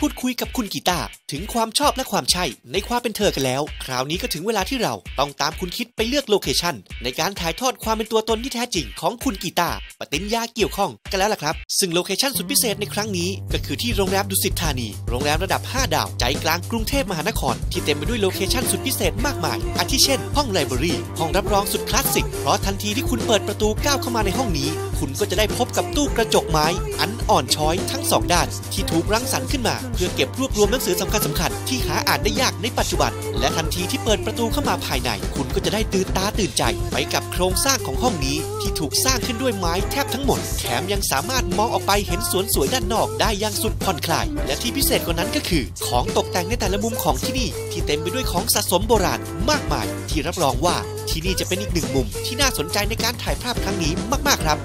พูดคุยกับคุณกีตาถึงความชอบและความใช่ในความเป็นเธอกันแล้ว คราวนี้ก็ถึงเวลาที่เราต้องตามคุณคิดไปเลือกโลเคชั่นในการถ่ายทอดความเป็นตัวตนที่แท้จริงของคุณกีตาปฏิญญาเกี่ยวข้องกันแล้วล่ะครับ ซึ่งโลเคชั่นสุดพิเศษในครั้งนี้ ก็คือที่โรงแรมดุสิตธานี โรงแรมระดับ 5 ดาว ใจกลางกรุงเทพมหานคร ที่เต็มไปด้วยโลเคชั่นสุดพิเศษมากมาย อาทิเช่น ห้องไลบรารีห้องรับรองสุดคลาสสิกเพราะทันทีที่คุณเปิดประตูก้าวเข้ามาในห้องนี้คุณก็จะได้พบกับตู้กระจกไม้ อันอ่อนช้อยทั้งสองด้านที่ถูกรังสรรค์ขึ้นมา เพื่อเก็บรวบรวมหนังสือสำคัญสำคัญที่หาอ่านได้ยากในปัจจุบัน และทันทีที่เปิดประตูเข้ามาภายใน คุณก็จะได้ตื่นตาตื่นใจ ไปกับโครงสร้างของห้องนี้ที่ถูกสร้างขึ้นด้วยไม้แทบทั้งหมด แถมยังสามารถมองออกไปเห็นสวนสวยด้านนอกได้อย่างสุดผ่อนคลาย และที่พิเศษกว่านั้นก็คือ ของตกแต่งในแต่ละมุมของที่นี่ ที่เต็มไปด้วยของสะสมโบราณมากมาย ที่รับรองว่า ที่นี่จะเป็นอีกหนึ่งมุมที่น่าสนใจในการถ่ายภาพครั้งนี้มาก ๆ ครับ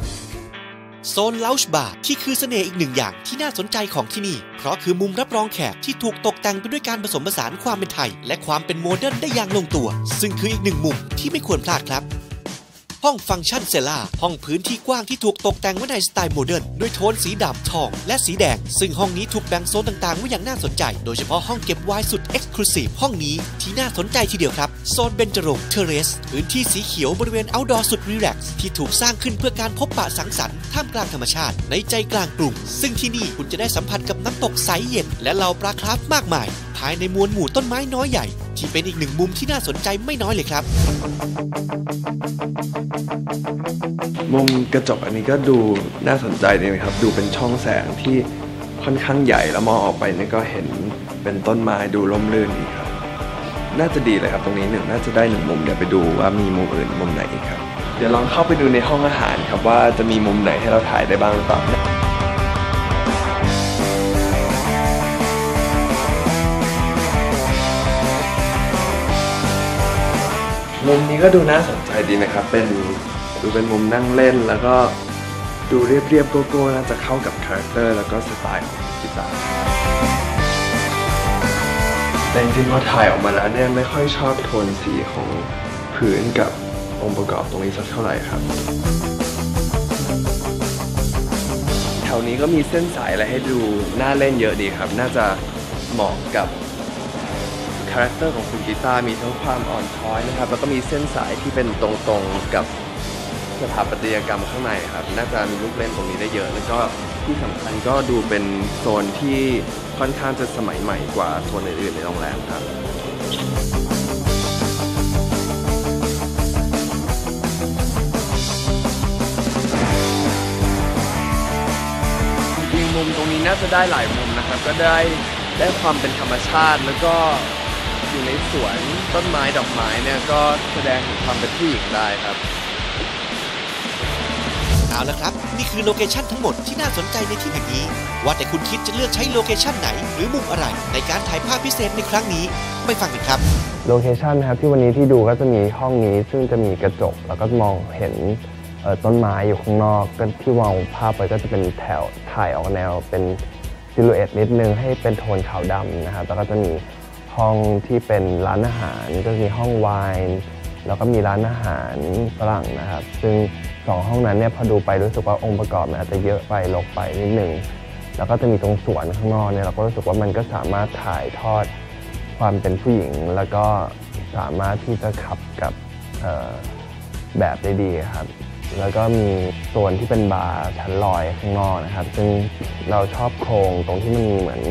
โซนลาชบาร์ที่คือเสน่ห์อีกหนึ่งอย่างที่น่าสนใจของที่นี่ เพราะคือมุมรับรองแขกที่ถูกตกแต่งไปด้วยการผสมผสานความเป็นไทย และความเป็นโมเดิร์นได้อย่างลงตัว ซึ่งคืออีกหนึ่งมุมที่ไม่ควรพลาดครับ ห้องฟังก์ชันเซล่าห้องพื้นที่กว้างที่ถูกตกแต่งไว้ในสไตล์โมเดิร์นด้วยโทนสีดำทอง และสีแดง ซึ่งห้องนี้ถูกแบ่งโซนต่างๆไว้อย่างน่าสนใจ โดยเฉพาะห้องเก็บไวน์สุดเอ็กซ์คลูซีฟห้องนี้ที่น่าสนใจทีเดียวครับ โซนเบนจรงเทเรสพื้นที่สีเขียวบริเวณเอาท์ดอร์สุดรีแลกซ์ที่ถูกสร้างขึ้นเพื่อการพบปะสังสรรค์ท่ามกลางธรรมชาติ ในใจกลางกรุงซึ่งที่นี่คุณจะได้สัมผัสกับน้ำตกใสเย็น และเหล่าปลาคราฟมากมาย ภายในมวลหมู่ต้นไม้น้อยใหญ่ ที่เป็นอีกหนึ่งมุมที่น่าสนใจไม่น้อยเลยครับ มุมกระจกอันนี้ก็ดูน่าสนใจดีนะครับ ดูเป็นช่องแสงที่ค่อนข้างใหญ่แล้วมองออกไปนี่ก็เห็นเป็นต้นไม้ดูร่มรื่นดีครับ น่าจะดีเลยครับตรงนี้หนึ่งน่าจะได้หนึ่งมุมเดี๋ยวไปดูว่ามีมุมอื่นมุมไหนอีกครับ เดี๋ยวลองเข้าไปดูในห้องอาหารครับว่าจะมีมุมไหนให้เราถ่ายได้บ้างหรือเปล่า มุมนี้ก็ดูน่าสนใจดีนะครับ เป็นดูเป็นมุมนั่งเล่นแล้วก็ดูเรียบๆโกโก้น่าจะเข้ากับคาแรคเตอร์แล้วก็สไตล์ของกีตาร์แต่จริงๆพอถ่ายออกมาแล้วเนี่ยไม่ค่อยชอบโทนสีของพื้นกับองค์ประกอบตรงนี้สักเท่าไหร่ครับแถวนี้ก็มีเส้นสายอะไรให้ดูน่าเล่นเยอะดีครับ น่าจะเหมาะกับคาแรคเตอร์ของคุณกีตาร์มีทั้งความอ่อนช้อยนะครับ แล้วก็มีเส้นสายที่เป็นตรงๆกับสถาปัตยกรรมข้างในครับ น่าจะมีลูกเล่นตรงนี้ได้เยอะ แล้วก็ที่สำคัญก็ดูเป็นโซนที่ค่อนข้างจะสมัยใหม่กว่าโซนอื่นๆในโรงแรมครับ จริงๆมุมตรงนี้น่าจะได้หลายมุมนะครับ ก็ได้ได้ความเป็นธรรมชาติแล้วก็ อยู่ในสวนต้นไม้ดอกไม้เนี่ยก็แสดงถึงความเป็นผู้หญิงได้ครับ เอาละครับ นี่คือโลเคชั่นทั้งหมดที่น่าสนใจในที่แห่งนี้ ว่าแต่คุณคิดจะเลือกใช้โลเคชั่นไหน หรือมุมอะไรในการถ่ายภาพพิเศษในครั้งนี้ ไปฟังกันครับโลเคชันนะครับที่วันนี้ที่ดูก็จะมีห้องนี้ซึ่งจะมีกระจก แล้วก็มองเห็นเอ่อต้นไม้อยู่ข้างนอกก็ที่มองภาพไปก็จะเป็นแถวถ่ายออกแนวเป็นซิลูเอตนิดนึงให้เป็นโทนขาวดำนะครับแล้วก็จะมี ห้องที่เป็นร้านอาหารก็มีห้องไวน์แล้วก็มีร้านอาหารฝรั่งนะครับ ซึ่งสองห้องนั้นเนี่ยพอดูไปรู้สึกว่าองค์ประกอบมันอาจจะเยอะไปลกไปนิดหนึ่งแล้วก็จะมีตรงสวนข้างนอกเนี่ยเราก็รู้สึกว่ามันก็สามารถถ่ายทอดความเป็นผู้หญิง แล้วก็สามารถที่จะขับกับแบบได้ดีครับ แล้วก็มีโซนที่เป็นบาร์ชั้นลอยข้างนอกนะครับ ซึ่งเราชอบโครงตรงที่มันมีเหมือน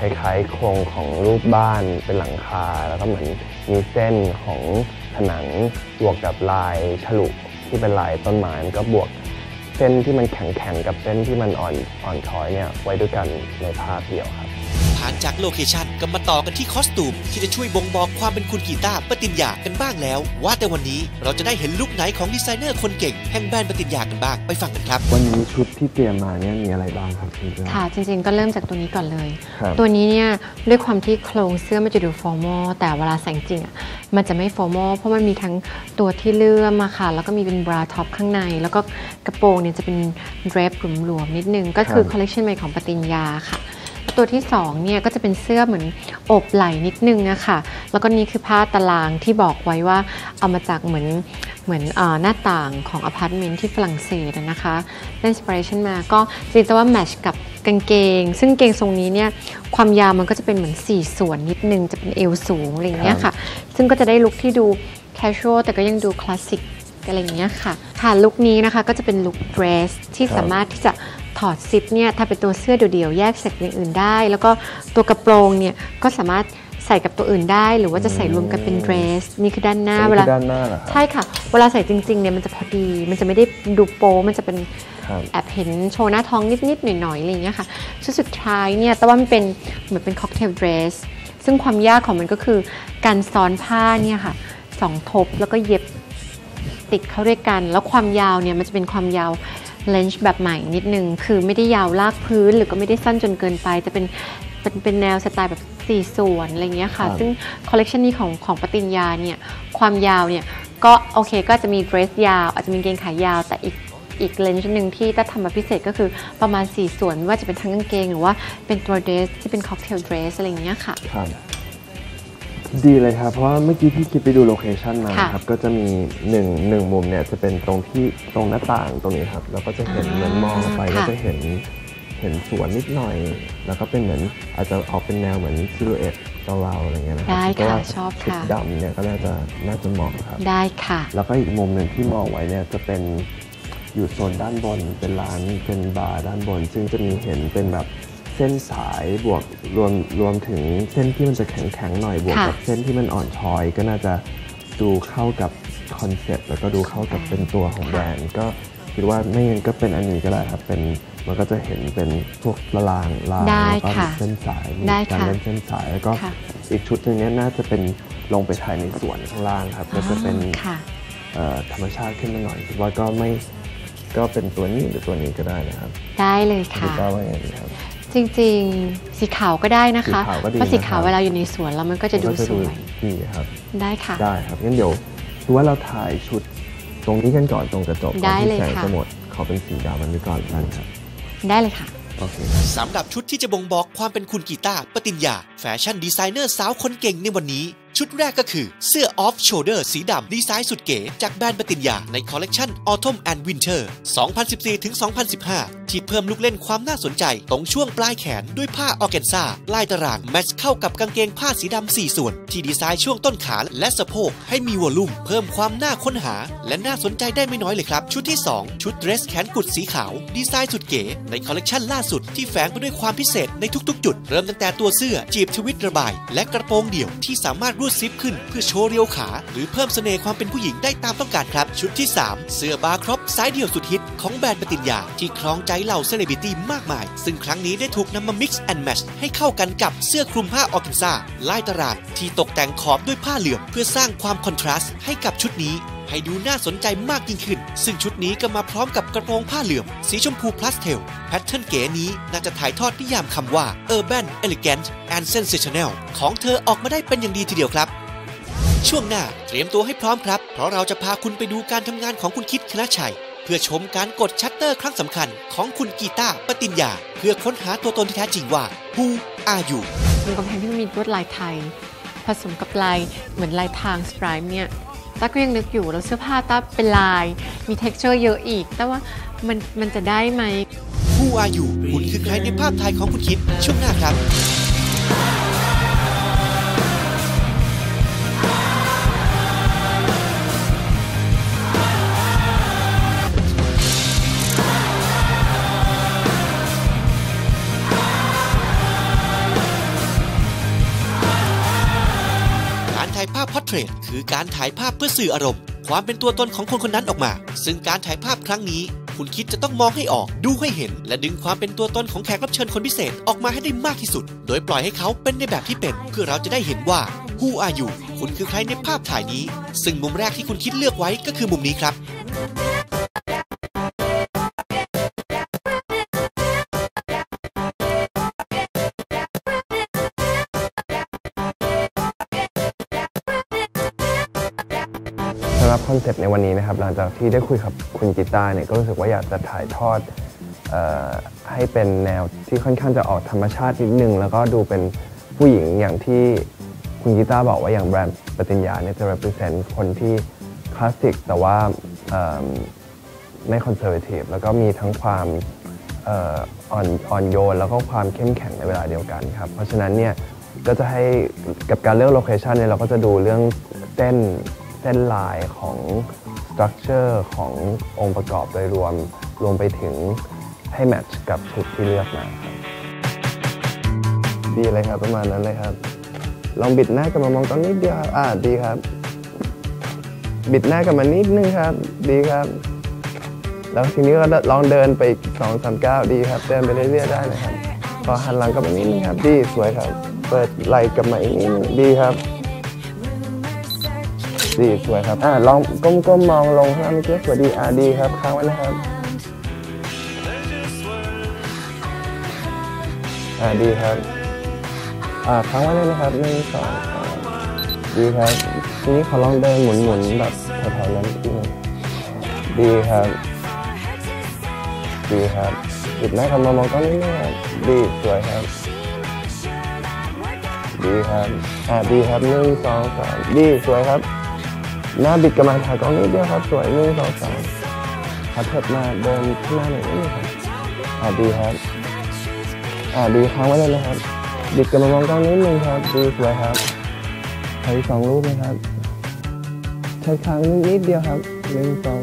คล้ายๆโครงของรูปบ้านเป็นหลังคา แล้วก็เหมือนมีเส้นของผนังบวกกับลายฉลุที่เป็นลายต้นไม้มันก็บวกเส้นที่มันแข็งๆกับเส้นที่มันอ่อนอ่อนช้อยเนี่ยไว้ด้วยกันในภาพเดียว ครับผ่านจากโลเคชันก็มาต่อกันที่คอสตูม ที่จะช่วยบ่งบอกความเป็นคุณกีตาร์ปฏิญญากันบ้างแล้ว ว่าแต่วันนี้เราจะได้เห็นลุคไหนของดีไซเนอร์คนเก่งแห่งแบรนด์ปฏิญญากันบ้างไปฟังกันครับ วันนี้ชุดที่เตรียมมาเนี่ยมีอะไรบ้างครับคุณเจ้า ค่ะจริงๆก็เริ่มจากตัวนี้ก่อนเลย ครับ ตัวนี้เนี่ยด้วยความที่โครงเสื้อมันจะดูฟอร์มอลแต่เวลาใส่จริงอะมันจะไม่ฟอร์มอลเพราะมันมีทั้งตัวที่เลื่อมมาค่ะ แล้วก็มีเป็นบราท็อปข้างใน แล้วก็กระโปรงเนี่ยจะเป็นเดรปหลวมๆนิดนึงก็คือคอลเล t ชันใหม่ของปฏิญญาค่ะแล้ว ตัวที่2เนี่ยก็จะเป็นเสื้อเหมือนอบไหล่นิดนึงอะค่ะแล้วก็นี่คือผ้าตารางที่บอกไว้ว่าเอามาจากเหมือนเหมือนอาหน้าต่างของอพาร์ตเมนต์ที่ฝรั่งเศสอะนะคะได้อินสปิเรชันมาก็จริงๆแต่ว่าแมทช์กับกางเกง ซึ่งเกงทรงนี้เนี่ยความยาวมันก็จะเป็นเหมือน 4 ส่วนนิดนึง จะเป็นเอวสูงอะไรอย่างเงี้ยค่ะ ซึ่งก็จะได้ลุคที่ดู casual แต่ก็ยังดูคลาสสิกอะไรอย่างเงี้ยค่ะ ค่ะลุคนี้นะคะก็จะเป็นลุคเดรสที่สามารถที่จะ ถอดซิปเนี่ยถ้าเป็นตัวเสื้อเดี่ยวๆแยกจากอย่างอื่นได้ แล้วก็ตัวกระโปรงเนี่ยก็สามารถใส่กับตัวอื่นได้ หรือว่าจะใส่รวมกันเป็นเดรส นี่คือด้านหน้าอันเวนี้ลาคือด้านหน้าเหรอครับ ใช่ค่ะ เวลาใส่จริงๆเนี่ยมันจะพอดี มันจะไม่ได้ดูโป๊มันจะเป็นครับแอบเห็นโชว์หน้าท้องนิดๆหน่อยๆอะไรอย่างเงี้ยค่ะชุดสุดท้ายเนี่ยแต่ว่ามันเป็นเหมือนเป็นค็อกเทลเดรสซึ่งความยากของมันก็คือการซ้อนผ้าเนี่ยค่ะสองทบแล้วก็เย็บติดเข้าด้วยกัน แล้วความยาวเนี่ยมันจะเป็นความยาว เลนจ์แบบใหม่นิดนึง คือไม่ได้ยาวลากพื้น หรือก็ไม่ได้สั้นจนเกินไป จะเป็นเป็นเป็นแนวสไตล์แบบสี่ส่วนอะไรอย่างเงี้ยค่ะครับซึ่งคอลเลกชันนี้ของของปติญญาเนี่ย ความยาวเนี่ย ก็โอเคก็จะมีเดรสยาว อาจจะมีกางเกงขายาว แต่อีกอีกเลนส์หนึ่งที่ถ้าทำมาพิเศษก็คือประมาณ 4 ส่วนไม่ว่าจะเป็นทั้งกางเกง หรือว่าเป็นตัวเดรสที่เป็นค็อกเทลเดรสอะไรอย่างเงี้ยค่ะครับ ดีเลยครับ เพราะว่าเมื่อกี้พี่คิดไปดูโลเคชันมาค่ะครับก็จะมีหนึ่งหนึ่งมุมเนี่ยจะเป็นตรงที่ตรงหน้าต่างตรงนี้ครับ แล้วก็จะเห็นเหมือนมองออกไปก็จะเห็นเห็นสวนนิดหน่อย แล้วก็เป็นเหมือนอาจจะออกเป็นแนวเหมือนซิลูเอตเราๆอะไรเงี้ยนะครัได้ก็ค่ะว่าชอบชุดค่ะ ดำเนี่ยก็น่าจะน่าจะเหมาะครับ ได้ค่ะ แล้วก็อีกมุมหนึ่งที่มองไว้เนี่ยจะเป็นอยู่โซนด้านบนเป็นร้านเป็นบาร์ด้านบน ซึ่งจะมีเห็นเป็นแบบเส้นสายบวกรวมรวมถึงเส้นที่มันจะแข็งแข็งๆหน่อยบวกค่ะกับเส้นที่มันอ่อนช้อย ก็น่าจะดูเข้ากับคอนเซ็ปต์แล้วก็ดูเข้ากับเป็นตัวของแบรนด์ ก็คิดว่าไม่งั้นก็เป็นอันนี้ก็ได้ครับเป็นมันก็จะเห็นเป็นพวกละลางลางได้แล้วก็ค่ะเส้นสายมีได้การค่ะเล่นเส้นสายแล้วก็ค่ะอีกชุดหนึ่งเนี้น่าจะเป็นลงไปถ่ายในสวนข้างล่างครับก็จะเป็นค่ะเอ่อธรรมชาติขึ้นมาหน่อยคิดว่าก็ไม่ก็เป็นตัวนี้หรือตัวนี้ก็ได้นะครับ ได้เลยคิค่ะดว่าว่าอย่างนี้ครับ จริงๆ สีขาวก็ได้นะคะสีขาวก็ดีเพราะสีขาวนะครับ เวลาอยู่ในสวนแล้วมันก็จะดูก็จะสดูวย ดีครับ ได้ค่ะ ได้ครับงั้นเดี๋ยวคือว่าเราถ่ายชุดตรงนี้กันก่อนตรงกระจกก่อนได้ที่เลยแสงค่ะ จะหมดขอเป็นสีดำมันไว้ก่อนกันครับได้เลยค่ะ โอเค สำหรับชุดที่จะบ่งบอกความเป็นคุณกีตาร์ปติญญา แฟชั่นดีไซเนอร์สาวคนเก่งในวันนี้ ชุดแรกก็คือเสื้อออฟโชเดอร์สีดำดีไซน์สุดเก๋ จากแบรนด์ปติญญาในคอลเลกชัน Autumn and Winter 2014-2015 ที่เพิ่มลูกเล่นความน่าสนใจ ตรงช่วงปลายแขนด้วยผ้าออร์แกนซาลายตารางแมทช์เข้ากับกางเกงผ้าสีดำ4ส่วน ที่ดีไซน์ช่วงต้นขาและสะโพกให้มีวอลลุ่ม เพิ่มความน่าค้นหา และน่าสนใจได้ไม่น้อยเลยครับ ชุดที่ 2 ชุดเดรสแขนกุดสีขาว ดีไซน์สุดเก๋ในคอลเลกชันล่าสุดที่แฝงไปด้วยความพิเศษในทุกๆ จุด เริ่มตั้งแต่ตัวเสื้อจีบทวิตระบาย และกระโปรงเดี่ยวที่สามารถรูดซิปขึ้นเพื่อโชว์เรียวขา หรือเพิ่มเสน่ห์ความเป็นผู้หญิงได้ตามต้องการครับ ชุดที่ 3 เสื้อบาร์ครอปสายเดี่ยวสุดฮิตของแบรนด์ปติญญา ที่ครองใจเหล่าเซเลบริตี้มากมาย ซึ่งครั้งนี้ได้ถูกนำมา mix and match ให้เข้ากันกับเสื้อคลุมผ้าออร์แกนซาลายตารางที่ตกแต่งขอบด้วยผ้าเหลืองเพื่อสร้างความคอนทราสต์ให้กับชุดนี้ ให้ดูน่าสนใจมากยิ่งขึ้น ซึ่งชุดนี้ก็มาพร้อมกับกระโปรงผ้าเหลืองสีชมพูพลาสเทลแพทเทิร์นเก๋นี้น่าจะถ่ายทอดนิยามคำว่า urban elegant and sensational ของเธอออกมาได้เป็นอย่างดีทีเดียวครับช่วงหน้าเตรียมตัวให้พร้อมครับ เพราะเราจะพาคุณไปดูการทำงานของคุณคิดคณะชัย เพื่อชมการกดชัตเตอร์ครั้งสำคัญของคุณกีตาร์ปติญญา เพื่อค้นหาตัวตนที่แท้จริงว่า Who are you บนกำแพงที่มันมีลวดลายไทย ผสมกับลายเหมือนลายทางสไตร์เนี่ย ต้าก็ยังนึกอยู่แล้วเสื้อผ้าต้าเป็นลาย มี t e x t อร์เยอะอีก แต่ว่ามันมันจะได้ไหม Who are you คุณคือใครในภาพถ่ายของคุณคิดช่วงหน้าครับ ถ่ายภาพพอร์เทรตคือการถ่ายภาพเพื่อสื่ออารมณ์ ความเป็นตัวตนของคนคนนั้นออกมา ซึ่งการถ่ายภาพครั้งนี้ คุณคิดจะต้องมองให้ออก ดูให้เห็น และดึงความเป็นตัวตนของแขกรับเชิญคนพิเศษออกมาให้ได้มากที่สุด โดยปล่อยให้เขาเป็นในแบบที่เป็น เพื่อเราจะได้เห็นว่า Who are you คุณคือใครในภาพถ่ายนี้ ซึ่งมุมแรกที่คุณคิดเลือกไว้ก็คือมุมนี้ครับ รับคอนเซปต์ในวันนี้นะครับหลังจากที่ได้คุยกับคุณกีตาร์เนี่ยก็รู้สึกว่าอยากจะถ่ายทอดออให้เป็นแนวที่ค่อนข้างจะออกธรรมชาตินิดนึง แล้วก็ดูเป็นผู้หญิงอย่างที่คุณกีตาร์บอกว่าอย่างแบรนด์ปติญญาเนี่ยจะ represent คนที่คลาสสิกแต่ว่าไม่คอนเซอร์ t ทีฟแล้วก็มีทั้งความอ่ออ่อนอ่อนโยน แล้วก็ความเข้มแข็งในเวลาเดียวกันครับ เพราะฉะนั้นเนี่ยก็จะให้กับการเลือกโลเคชันเนี่ยเราก็จะดูเรื่องเส้น เส้นลายของสตรัคเจอร์ขององค์ประกอบโดยรวม รวมไปถึงให้แมทช์กับชุดที่เลือกมาครับดีเลยครับประมาณนั้นเลยครับ ลองบิดหน้ากลับมามองตรงนิดเดียวอ่าดีครับ บิดหน้ากลับมานิดนึงครับ ดีครับ แล้วทีนี้ก็ลองเดินไปอีกสองสามก้าวดีครับ เดินไปเรื่อยๆได้นะครับพอหันหลังกลับมานิดนึงครับ ดีสวยครับ เปิดไหล่กลับมาอีกนิดนึงดีครับ ดีสวยครับ อ่าลองก้มๆมองลงข้างล่างเมื่อกี้สวยดีอ่าดีครับค้างไว้นะครับ อ่าดีครับ อ่าค้างไว้เลยนะครับหนึ่งสองสามดีครับทีนี้ขอลองเดินหมุนๆแบบแถวๆนั้นอีกดีครับ ดีครับหยุดหน้ากลับมามองกล้องนิดนึงครับดีสวยครับ ดีครับอ่าดีครับหนึ่งสองสามดีสวยครับ หน้าบิดกลับมาถ่ายกล้องนิดเดียวครับ สวยหนึ่งสองสามขาเถิบมาเดินข้างหน้าหน่อยนิดนึงครับอ่าดีครับอ่าดีค้างไว้เลยนะครับ บิดกลับมามองกล้องนิดนึงครับดีสวยครับถ่ายอีกสองรูปนะครับใช้ค้างนิดเดียวครับหนึ่งสอง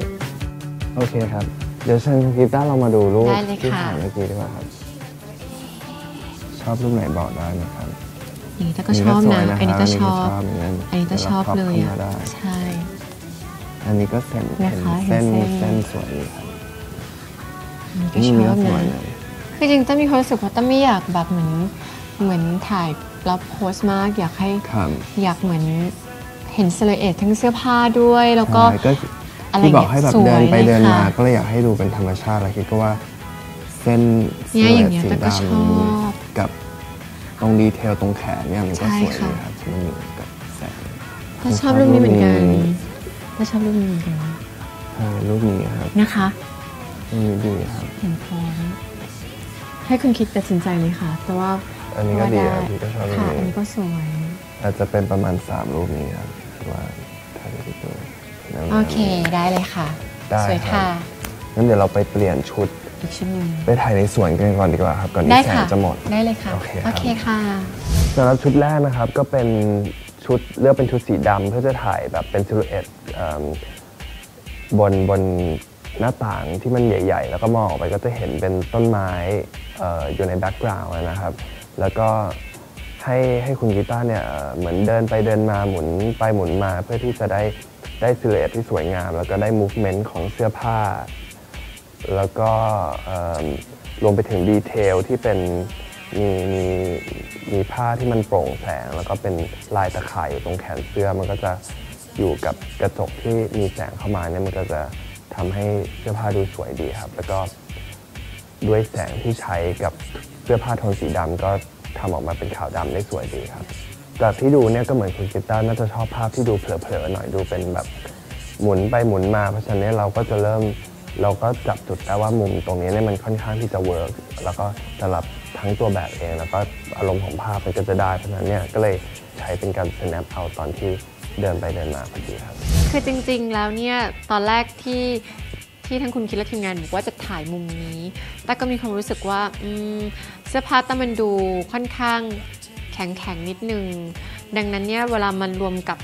โอเคครับ เดี๋ยวเชิญคุณกีต้าร์เรามาดูรูปได้เลยที่ค่ะถ่ายเมื่อกี้ดีกว่าครับ ชอบรูปไหนบอกได้นะครับ อันนี้ก็ชอบนะ อันนี้ก็ชอบ อันนี้ก็ชอบเหมือนกันอันนี้ก็ชอบเลยดี๋วอะราครบข้ามาได้ใช่ อันนี้ก็เส้นนะคะเส้นเห็นเส้เส้นนสวยดีครับอันนี้ก็ชนี่อก็บสวยนะเลยคือจริงๆต้นมีความรู้สึกว่าต้นไม่อยากแบบเหมือนเหมือนถ่ายแล้วโพสต์มากอยากให้ครับอยากเหมือนเห็นเซเลเอตทั้งเสื้อผ้าด้วยแล้วก็ใช่ก็อะไรที่บอกเงี้ยให้แบบสวยเดินไปเลยเดินมาค่ะก็เลยอยากให้ดูเป็นธรรมชาติแล้วคิดก็ว่าเส้นเนี่ยอย่างเงี้ยสีแต่ก็ชอบกับ ตรงดีเทลตรงแขนเนี่ยมันก็ใช่สวยค่ะดีครับมันอยู่กับแสงก็ชอบรูปนี้เหมือนกันรูปนี้ก็ชอบรูปนี้เหมือนกันใช่รูปนี้ครับนะคะรูปนี้ดีครับเห็นพร้อมให้คุณคิดตัดสินใจเลยค่ะ แต่ว่าอันนี้ก็ดีครับว่าพี่ก็ชอบรูปค่ะอันนี้นี้ก็สวยอาจจะเป็นประมาณสามรูปนี้ครับคิดว่าถ่ายได้ที่ตัวนั่นแหละโอเคได้เลยค่ะได้สวยครัค่ะบงั้นเดี๋ยวเราไปเปลี่ยนชุด อีกชุดหนึ่งไปถ่ายในสวนกันก่อนดีกว่าครับก่อนได้ที่แสงค่ะจะหมด ได้เลยค่ะโอเคครับ โอเคค่ะ สำหรับชุดแรกนะครับก็เป็นชุดเลือกเป็นชุดสีดำเพื่อจะถ่ายแบบเป็นซิลูเอตเอิ่มบนบนหน้าต่างที่มันใหญ่ ๆ แล้วก็มองออกไปก็จะเห็นเป็นต้นไม้เอ่ออยู่ในแบ็กกราวน์นะครับ แล้วก็ให้ให้คุณกีตาร์เนี่ยเอ่อเหมือนเดินไปเดินมาหมุนไปหมุนมาเพื่อที่จะได้ได้ซิลูเอตที่สวยงาม แล้วก็ได้มูฟเมนต์ของเสื้อผ้า แล้วก็รวมไปถึงดีเทลที่เป็นมีมีมีผ้าที่มันโปร่งแสง แล้วก็เป็นลายตะข่ายอยู่ตรงแขนเสื้อ มันก็จะอยู่กับกระจกที่มีแสงเข้ามาเนี่ยมันก็จะทำให้เสื้อผ้าดูสวยดีครับ แล้วก็ด้วยแสงที่ใช้กับเสื้อผ้าโทนสีดำก็ทำออกมาเป็นขาวดำได้สวยดีครับ จากที่ดูเนี่ยก็เหมือนคุณกิตาน่าจะชอบภาพที่ดูเผลอๆหน่อยดูเป็นแบบหมุนไปหมุนมาเพราะฉะนั้นเราก็จะเริ่ม เราก็จับจุดได้ว่ามุมตรงนี้เนี่ยมันค่อนข้างที่จะเวิร์กแล้วก็สำหรับทั้งตัวแบบเอง แล้วก็อารมณ์ของภาพมันก็จะได้เพราะฉะนั้นเนี่ยก็เลยใช้เป็นการ snap เอาตอนที่เดินไปเดินมาพอดีครับ คือจริงๆแล้วเนี่ยตอนแรกที่ที่ทั้งคุณคิดและทีมงานบอกว่าจะถ่ายมุมนี้ แต่ก็มีความรู้สึกว่าเสื้อผ้าแต่มันดูค่อนข้างแข็งๆนิดนึง ดังนั้นเนี่ยเวลามันรวมกับ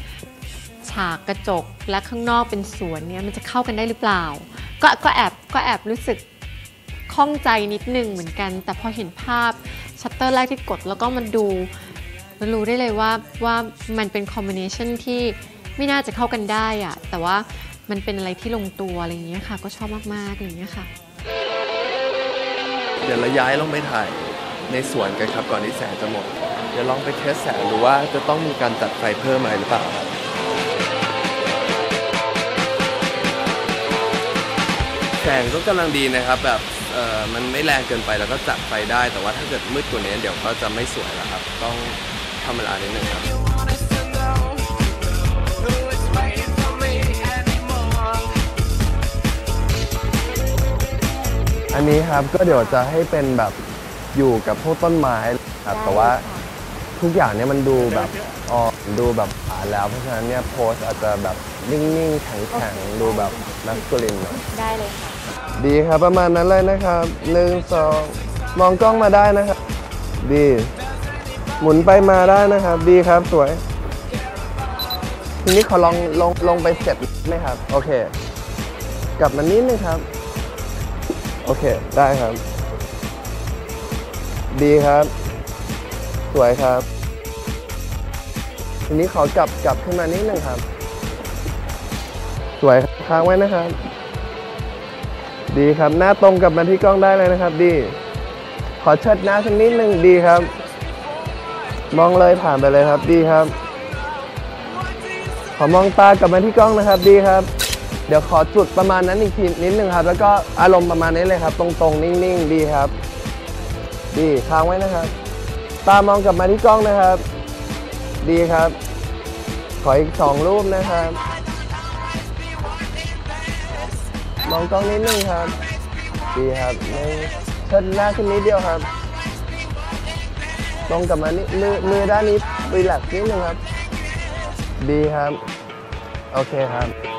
ฉากกระจกและข้างนอกเป็นสวนเนี่ยมันจะเข้ากันได้หรือเปล่า ก็ก็แอบก็แอบรู้สึกข้องใจนิดนึงเหมือนกัน แต่พอเห็นภาพชัตเตอร์แรกที่กดแล้วก็มันดูมันรู้ได้เลยว่าว่ามันเป็นคอมบิเนชันที่ไม่น่าจะเข้ากันได้อะแต่ว่ามันเป็นอะไรที่ลงตัวอะไรอย่างเงี้ยค่ะ ก็ชอบมากๆอย่างเงี้ยค่ะ เดี๋ยวเราย้ายลงไปถ่ายในสวนกันครับก่อนที่แสงจะหมด เดี๋ยวลองไปเทสแสงดูว่าจะต้องมีการจัดไฟเพิ่มอะไรหรือเปล่า แสงก็กำลังดีนะครับ แบบเอ่อมันไม่แรงเกินไปแล้วก็จัดไฟได้ แต่ว่าถ้าเกิดมืดกว่านี้เดี๋ยวก็จะไม่สวยแล้วครับ ต้องทำเวลานิดนึงครับ อันนี้ครับก็เดี๋ยวจะให้เป็นแบบอยู่กับพวกต้นไม้ครับ แต่ว่าทุกอย่างเนี่ยมันดูแบบอ่อนดูแบบ แล้ว เพราะฉะนั้นเนี่ยโพสอาจจะแบบนิ่งๆ แข็งๆ ดูแบบนักสลินหน่อยได้เลยค่ะ ดีครับประมาณนั้นเลยนะครับหนึ่งสองมองกล้องมาได้นะครับ ดี หมุนไปมาได้นะครับ ดีครับสวย ทีนี้ขอลองลงลงไปเสร็จไหมครับ โอเค กลับมานิดนึงครับ โอเค ได้ครับ ดีครับ สวยครับ ทีนี้ขอกลับกลับขึ้นมานิดนึงครับ สวยค้างไว้นะครับ ดีครับหน้าตรงกลับมาที่กล้องได้เลยนะครับ ดี ขอเชิดหน้าสักนิดนึงดีครับ มองเลยผ่านไปเลยครับ ดีครับ ขอมองตากลับมาที่กล้องนะครับ ดีครับ เดี๋ยวขอจุดประมาณนั้นอีกทีนิดนึงครับ แล้วก็อารมณ์ประมาณนี้เลยครับ ตรงๆ นิ่งๆ ดีครับ ดีค้างไว้นะครับ ตามองกลับมาที่กล้องนะครับ ดีครับ ขออีกสองรูปนะครับ มองกล้องนิดนึงครับ ดีครับหนึ่งเชิดหน้าขึ้นนิดเดียวครับตรงกลับมานี่มือมือด้านนี้รีแลกซ์นิดนึงครับ ดีครับ โอเคครับ